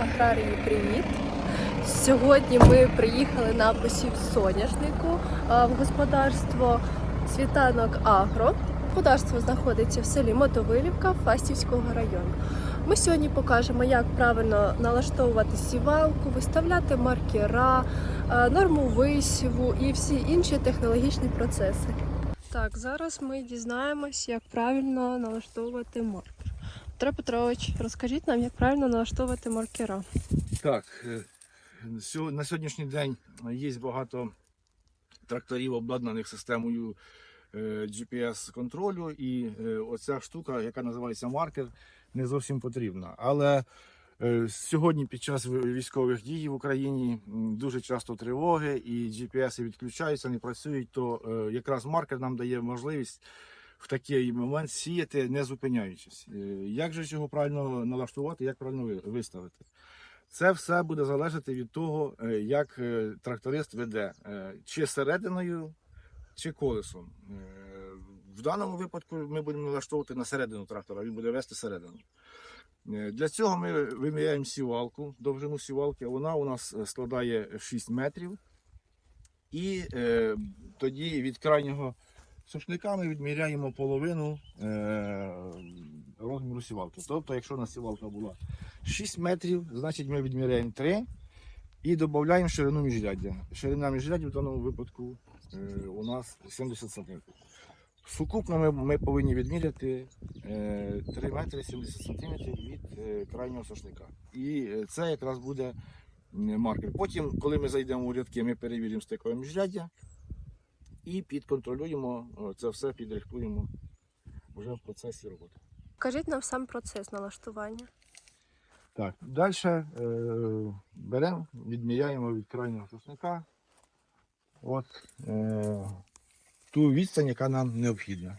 аграрії, привіт! Сьогодні ми приїхали на посів соняшнику в господарство Світанок Агро. Господарство знаходиться в селі Мотовилівка Фастівського району. Ми сьогодні покажемо, як правильно налаштовувати сівалку, виставляти маркера, норму висіву і всі інші технологічні процеси. Так, зараз ми дізнаємось, як правильно налаштовувати маркер. Петро Петрович, розкажіть нам, як правильно налаштовувати маркера. Так, е, на сьогоднішній день є багато тракторів, обладнаних системою е, GPS-контролю, і е, оця штука, яка називається маркер, не зовсім потрібна. Але сьогодні під час військових дій в Україні дуже часто тривоги і GPS відключаються, не працюють, то якраз маркер нам дає можливість в такий момент сіяти, не зупиняючись. Е, Як же ж його правильно налаштувати, як правильно виставити? Це все буде залежати від того, е, як е, тракторист веде, чи серединою, чи колесом. В даному випадку ми будемо налаштовувати на середину трактора, він буде вести середину. Для цього ми виміряємо сівалку, довжину сівалки. Вона у нас складає 6 метрів. І е, тоді від крайнього сушника ми відміряємо половину е, розміру сівалки. Тобто, якщо у нас сівалка була 6 метрів, значить ми відміряємо 3 і додаємо ширину міжряддя. Ширина міжряддя в даному випадку е, у нас 70 см. Сукупно ми, ми повинні відміряти е, 3 метри 70 см від е, крайнього сошника. І е, це якраз буде маркер. Потім, коли ми зайдемо у рядки, ми перевіримо стикове міжряддя і підконтролюємо це все, підрихтуємо вже в процесі роботи. Кажіть нам сам процес налаштування. Так, далі е, беремо, відміряємо від крайнього сосника от, е, ту відстань, яка нам необхідна.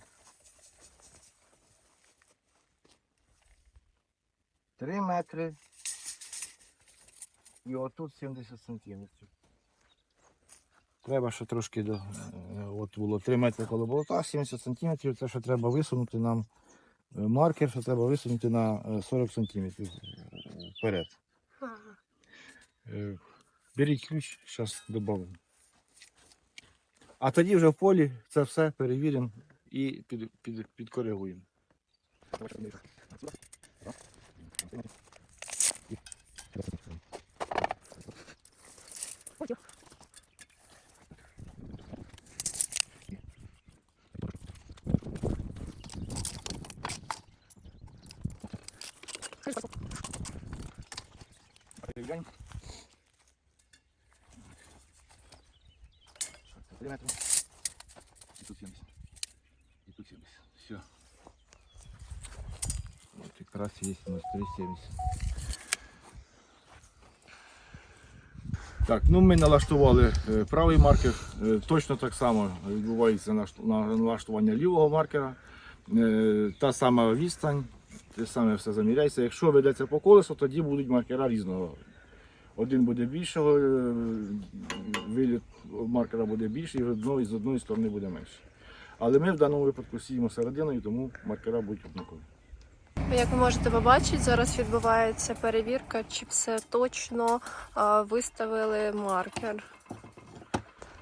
3 метри і отут 70 сантиметрів. Треба ще трошки до, е, от було 3 метри коло болота, 70 сантиметрів, це що треба висунути нам е, маркер, що треба висунути на е, 40 сантиметрів вперед. Е, Беріть ключ, зараз додамо. А тоді вже в полі це все перевіримо і під, під, підкоригуємо. Перевіряємо. Три метри. І тут 70. І тут 70. Все. От якраз є у нас 3,70. Так, ну ми налаштували е, правий маркер. Е, Точно так само відбувається налаштування лівого маркера. Е, Та сама відстань, те саме все заміряється. Якщо ведеться по колесу, тоді будуть маркера різного. Один буде більшого, виліт маркера буде більший, і з одної сторони буде менше. Але ми в даному випадку сіємо серединою, тому маркера будуть однакові. Як ви можете побачити, зараз відбувається перевірка, чи все точно виставили маркер.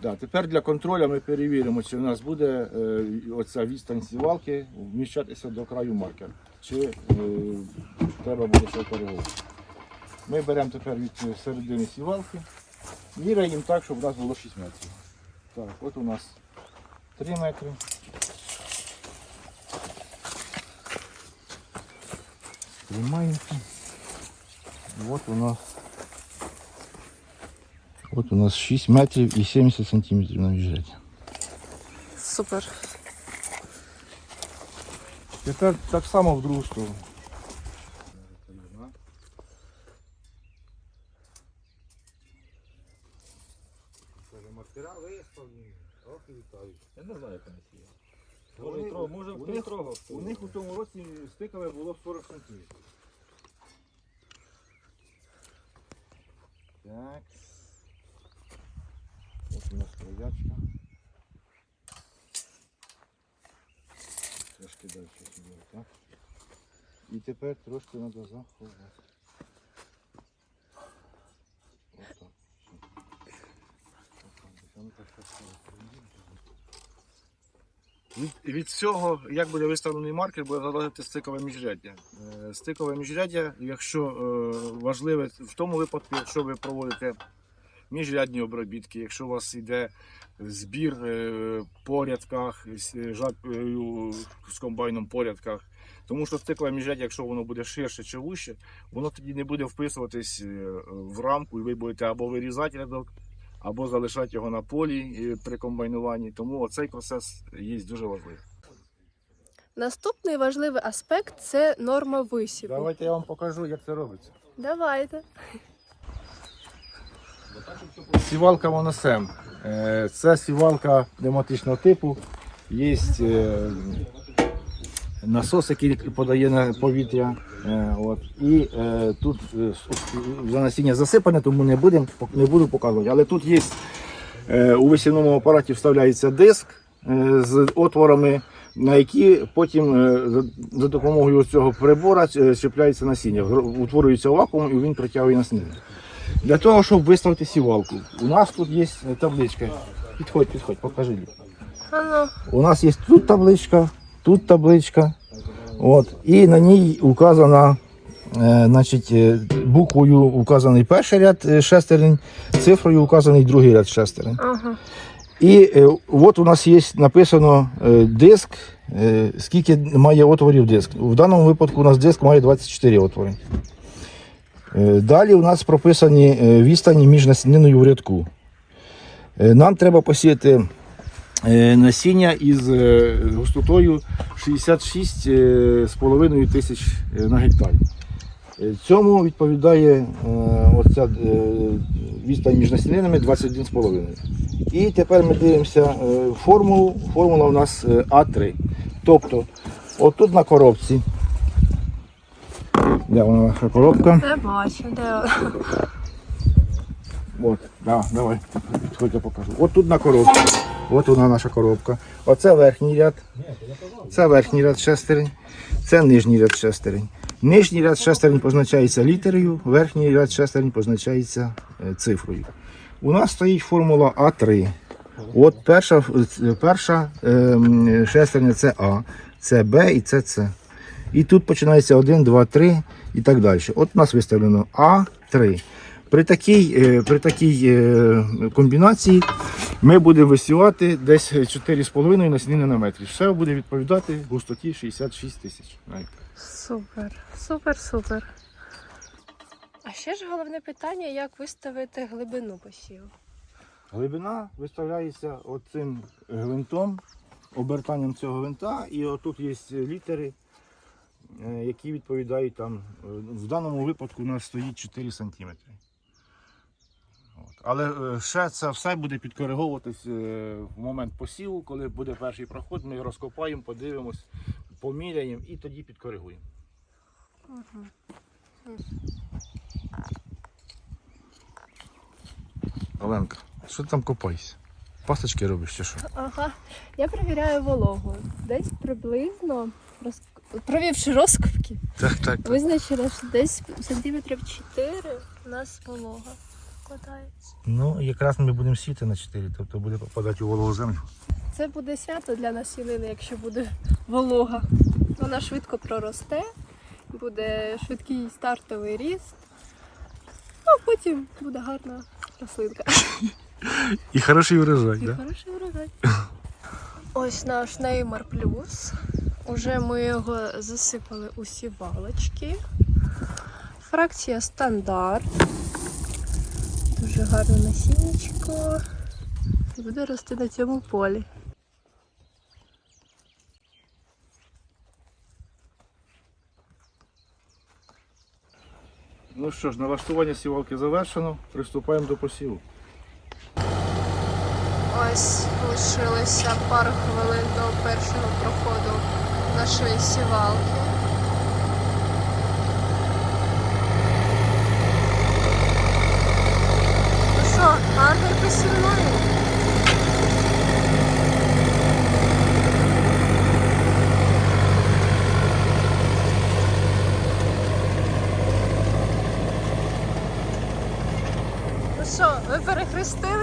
Да, тепер для контролю ми перевіримо, чи в нас буде е, оця відстань сівалки вміщатися до краю маркера, чи е, треба буде ще коригувати. Ми беремо тепер від середини сівалки, міряємо так, щоб у нас було 6 метрів. Так, от у нас 3 метри. Тримаємося. От у нас От у нас 6 метрів і 70 сантиметрів на міжряді. Супер. Тепер так само в другу сторону. Мастера виставлені, трохи вітають. Я не знаю, як вони Може, вони, трог, може у, них, трогав, у них у тому році стикове було 40 см. Так. Ось у нас троячка. Трошки далі сюди, так. І тепер трошки треба заховати. Ось так. Ось так від цього, як буде виставлений маркер, буде залежати стикове міжряддя. Е, Стикове міжряддя, якщо е, важливе в тому випадку, якщо ви проводите міжрядні обробітки, якщо у вас йде збір е, по рядках, з жаткою з комбайном по рядках. Тому що стикове міжряддя, якщо воно буде ширше чи вужче, воно тоді не буде вписуватись в рамку, і ви будете або вирізати рядок, або залишати його на полі е, при комбайнуванні. Тому цей процес є дуже важливий. Наступний важливий аспект це норма висіву. Давайте я вам покажу, як це робиться. Давайте. Сівалка моносем. Е, Це сівалка пневматичного типу. Є е, насос, який подає на повітря. Е, От. І е, тут е, за насіння засипане, тому не, будем, не буду показувати. Але тут є е, у висівному апараті вставляється диск е, з отворами, на які потім е, за, за допомогою цього прибора е, чіпляється насіння. Утворюється вакуум і він притягує насіння. Для того, щоб виставити сівалку, у нас тут є табличка. Підходь, підходь, покажи. У нас є тут табличка, тут табличка. От, і на ній указана, е, значить, е, буквою указаний перший ряд е, шестерень, цифрою указаний другий ряд шестерень. Ага. І е, от у нас є написано е, диск, е, скільки має отворів диск. В даному випадку у нас диск має 24 отвори. Е, Далі у нас прописані відстані між насіниною в рядку. Е, Нам треба посіяти насіння із е, густотою 66,5 тисяч е, на гектар. Е, Цьому відповідає е, оця е, відстань між насінинами 21,5. І тепер ми дивимося е, формулу. Формула у нас е, А3. Тобто, отут на коробці. Де вона наша коробка? Не бачу, де вона. От, да, давай, підходь, я покажу. От тут на коробці. От вона наша коробка. Оце верхній ряд. Це верхній ряд шестерень. Це нижній ряд шестерень. Нижній ряд шестерень позначається літерою, верхній ряд шестерень позначається е, цифрою. У нас стоїть формула А3. От перша, е, перша ем, шестерня це А, це Б і це С. І тут починається 1, 2, 3 і так далі. От у нас виставлено А3. При такій, е, при такій комбінації ми будемо висівати десь 4,5 насіння на метрі. Все буде відповідати густоті 66 тисяч. Супер, супер, супер. А ще ж головне питання, як виставити глибину посіву. Глибина виставляється оцим гвинтом, обертанням цього гвинта, і отут є літери, е, які відповідають там. е, В даному випадку у нас стоїть 4 см. От. Але е, ще це все буде підкориговуватись е, в момент посіву, коли буде перший проход, ми розкопаємо, подивимось, поміряємо і тоді підкоригуємо. Оленка, що ти там копаєшся? Пасточки робиш чи що? Ага. Я перевіряю вологу. Десь приблизно, роз... провівши розкопки, Так, так. визначила, що десь сантиметрів 4 у нас волога складається. Ну, якраз ми будемо сіти на 4, тобто буде попадати у вологу землю. Це буде свято для насілини, якщо буде волога. Вона швидко проросте, буде швидкий стартовий ріст, а потім буде гарна рослинка. І хороший урожай, І хороший урожай. Ось наш Неймар Плюс. Уже ми його засипали у сівалочки. Фракція стандарт. Дуже гарне насіннячко. І буде рости на цьому полі. Ну що ж, налаштування сівалки завершено, приступаємо до посіву. Ось лишилося пару хвилин до першого проходу нашої сівалки. Ну що, гарний посівної?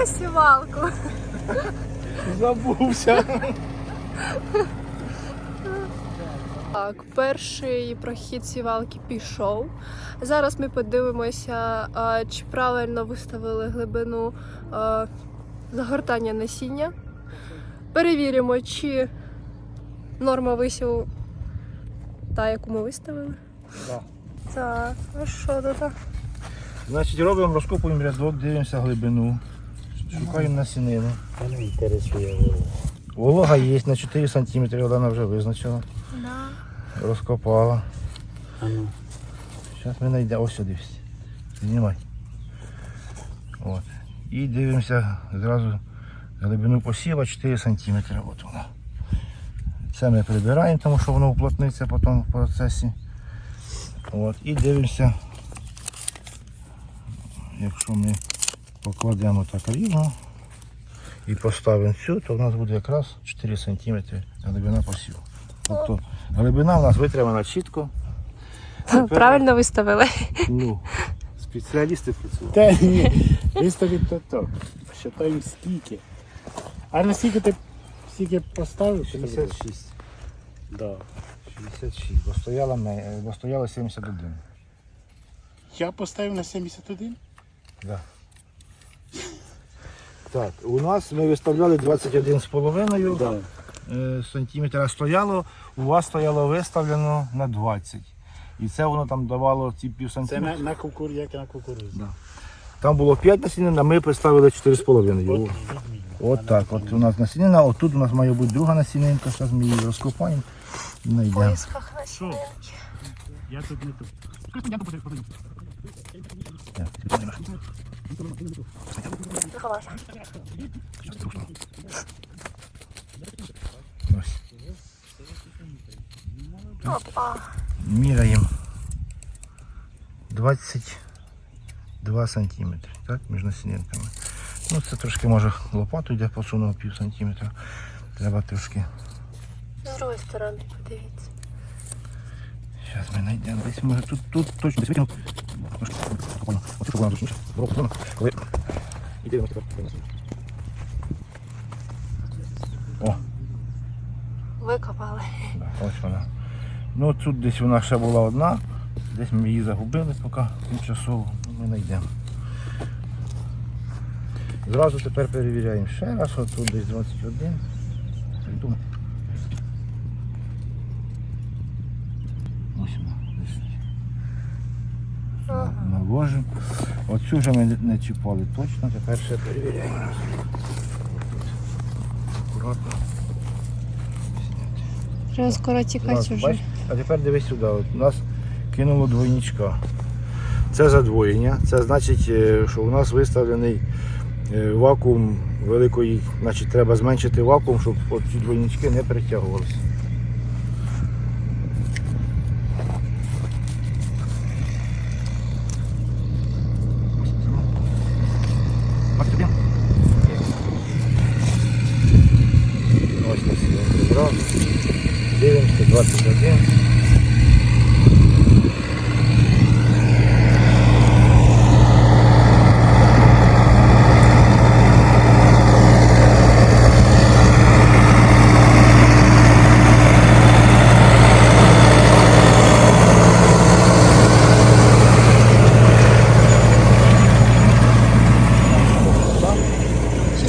Сівалку? Забувся. Так, перший прохід сівалки пішов. Зараз ми подивимося, чи правильно виставили глибину загортання насіння. Перевіримо, чи норма висіву та, яку ми виставили. Да. Так, а що тут? Значить, робимо, розкопуємо рядок, дивимося глибину, шукаємо насінину. Мене інтересує волога. Волога є на 4 см, Олена вже визначила. Да. Розкопала. А ну, Зараз ми знайдемо. Ось сюди. Знімай. От. І дивимося зразу глибину посіва 4 см. От вона. Це ми прибираємо, тому що воно уплотниться потім в процесі. От. І дивимося, якщо ми покладемо так рівно і поставимо цю, то в нас буде якраз 4 см глибина посіву. Тобто глибина в нас витримана чітко. Правильно виставили. Ну, спеціалісти працюють. та ні, виставить то то. Считаємо скільки. А на скільки ти скільки поставив? що ти будеш? 66. Да. 66, бо стояло, бо стояло 71. Я поставив на 71? Да. Так, у нас ми виставляли 21,5 Да. е, сантиметра стояло, у вас стояло виставлено на 20. І це воно там давало ці пів Це на, сантиметра. на кукур, як на кукурузі. Да. Там було 5 насінин, а ми поставили 4,5. От, От так, от у нас насінина, отут у нас має бути друга насінинка, зараз ми її розкопаємо і знайдемо. Що? Я тут не тут. Так, підійдемо. Ось. Опа. Міряємо 22 сантиметри, так, між насінинками. Ну, це трошки може лопату йде посунув пів сантиметра. Треба трошки. З другої сторони, подивіться. Зараз ми знайдемо десь. Може тут, тут точно десь викинув. Покопаємо. Щоб Викопали. Да, ось вона. Ну тут десь вона ще була одна, десь ми її загубили поки тимчасово, ну, ми знайдемо. Зразу тепер перевіряємо ще раз, от тут десь 21. Прийду. Ось вона. десь. Ага. Наложимо. Оцю вже ми не- чіпали точно, тепер ще перевіряємо. раз. Акуратно. Вже скоро тікати Раз, вже. бач? А тепер дивись сюди. От у нас кинуло двойничка. Це задвоєння. Це значить, е, що у нас виставлений е, вакуум великої, значить треба зменшити вакуум, щоб ці двойнички не перетягувалися. 21.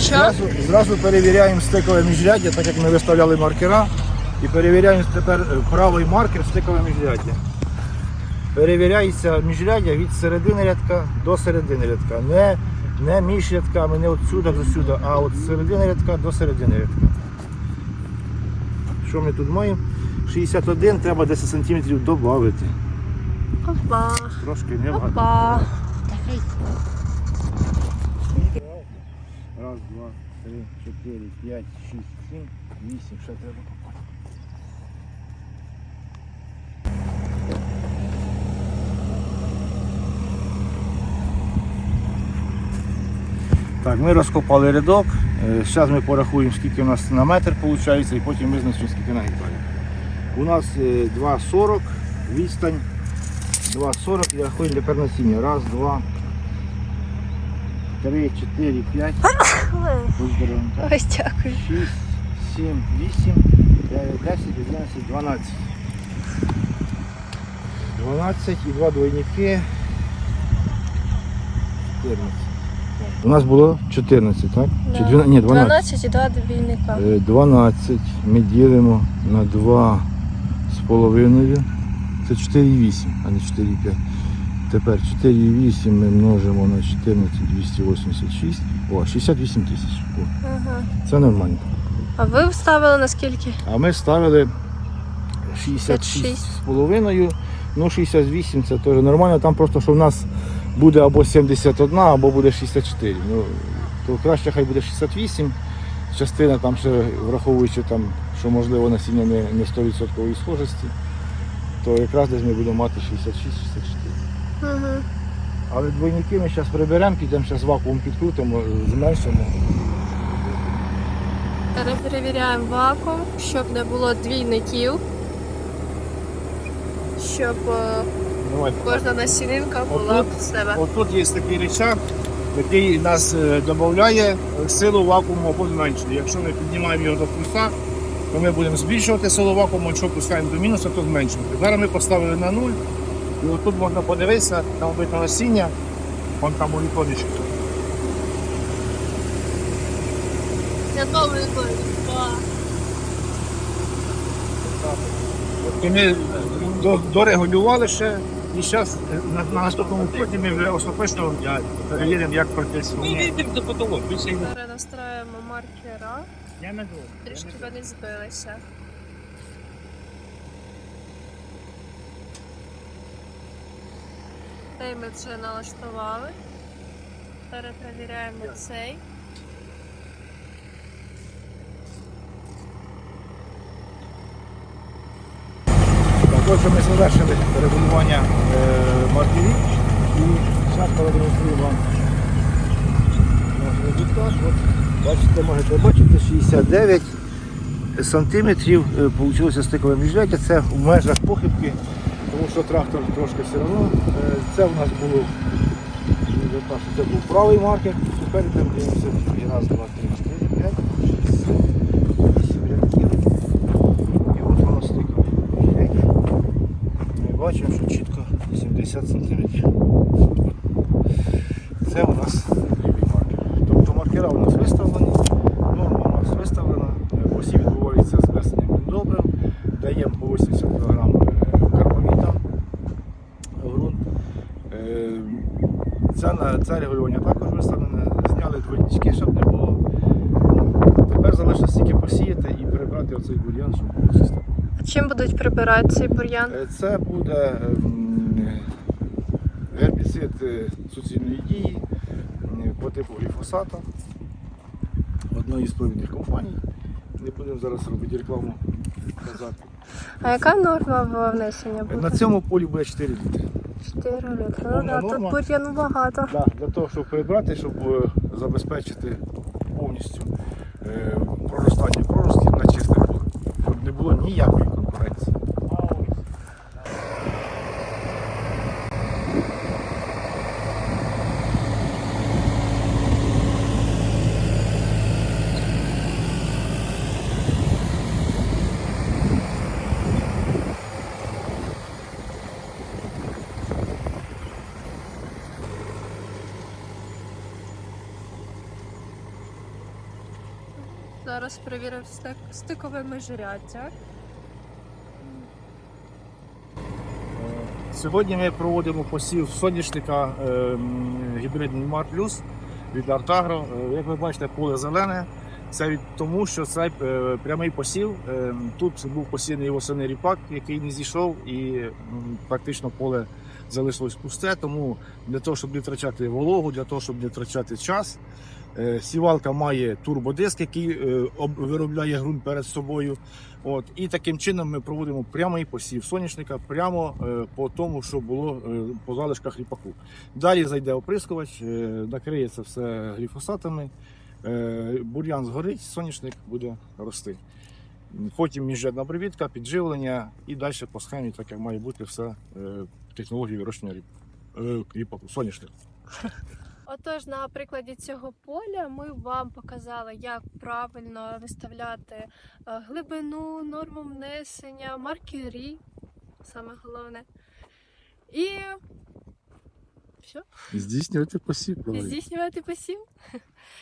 Що? Зразу, зразу перевіряємо стикове міжряддя, так як ми виставляли маркера. І перевіряємо тепер е, правий маркер стикове міжряддя. Перевіряється міжряддя від середини рядка до середини рядка. Не, не між рядками, не отсюда до сюди, а от з середини рядка до середини рядка. Що ми тут маємо? 61 треба 10 см додати. Опа. Трошки не. Опа. Раз, два, три, чотири, п'ять, шість, сім, вісім. Ще треба Так, ми розкопали рядок. Зараз ми порахуємо, скільки у нас на метр виходить, і потім визначимо, скільки на гектарі. У нас е, 2,40 відстань. 2,40 і рахуємо тепер насіння. Раз, два, три, чотири, п'ять. Ось дякую. 6, 7, 8, 9, 10, 11, 12. 12 і два двойники. 14. У нас було 14, так? Чи 12? Ні, 12. 12 і 2 двійника. Е, 12 ми ділимо на 2 з половиною. Це 4,8, а не 4,5. Тепер 4,8 ми множимо на 14, 286. О, 68 тисяч. О, Ага. Це нормально. А ви вставили на скільки? А ми ставили 66 з половиною. Ну, 68 це теж нормально. Там просто, що в нас буде або 71, або буде 64. Ну, то краще хай буде 68. Частина там ще враховуючи там, що можливо насіння не, не 100% схожості, то якраз десь ми будемо мати 66-64. Угу. Але двойники ми зараз приберемо, підемо зараз вакуум підкрутимо, зменшимо. Перевіряємо вакуум, щоб не було двійників. Щоб е. Кожна насінинка була в себе. Отут є такий рычаг, який нас е, додає силу вакууму або зменшує. Якщо ми піднімаємо його до плюса, то ми будемо збільшувати силу вакууму, якщо пускаємо до мінуса, то зменшувати. Зараз ми поставили на нуль, і отут можна подивитися, там видно насіння, вон там у віконечку. Готовий І ми до- дорегулювали ще, і зараз на, на наступному ході ми вже остаточно перевіримо, як працює. Перенастраємо маркера, Я не трішки вони збилися. Цей ми вже налаштували. Перепровіряємо цей. Отже, ми завершили регулювання е, маркерів і зараз продемонструю вам наш результат. От, бачите, можете бачити 69 сантиметрів вийшло стикове міжряддя. Це в межах похибки, тому що трактор трошки все одно. Е, це в нас було це був правий маркер. Тепер йдемо дивимося. Раз, два, три, чотири, п'ять, шість, сім, вісім рядків. І от воно стикове міжряддя. Ми бачимо, що чітко 70 см. Це у нас лівий маркер. Тобто маркера у нас виставлені, норма у нас виставлена, е, посів відбувається з внесенням добрив, даємо по 80 кг карбаміта в ґрунт. Е, Це, це регулювання також виставлене, зняли двойнички, щоб не було. Тепер залишилось тільки посіяти і перебрати оцей бур'ян, щоб було чисто. Чим будуть прибирати цей бур'ян? Е, Це буде ем, гербіцид е, суцільної дії е, по типу гліфосата одної з провідних компаній. Не будемо зараз робити рекламу казати. А яка норма внесення Е, На цьому полі буде 4 літри. 4 літри. Ну да, тут бур'яну багато. Да, для того, щоб прибрати, щоб е, забезпечити повністю проростання проростків на чисте поле. Щоб не було ніякої Зараз перевірив стик, стикове межряддя. Сьогодні ми проводимо посів соняшника ем, гібридний Мар Плюс від Артагро. Е, Як ви бачите, поле зелене. Це від тому, що це е, прямий посів. Тут був посіяний восени ріпак, який не зійшов, і практично поле залишилось пусте. Тому для того, щоб не втрачати вологу, для того, щоб не втрачати час. е, Сівалка має турбодиск, який е, виробляє ґрунт перед собою. От, і таким чином ми проводимо прямий посів соняшника прямо е, по тому, що було по залишках ріпаку. Далі зайде оприскувач, накриє це все гліфосатами, бур'ян згорить, соняшник буде рости. Потім міжрядна обробітка, підживлення і далі по схемі, так як має бути все технології вирощення ріп, е, соняшнику. Отож, на прикладі цього поля ми вам показали, як правильно виставляти е, глибину, норму внесення, маркері, саме головне. І все, Здійснювати посів. здійснювати посів.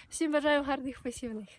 Всім бажаю гарних посівних.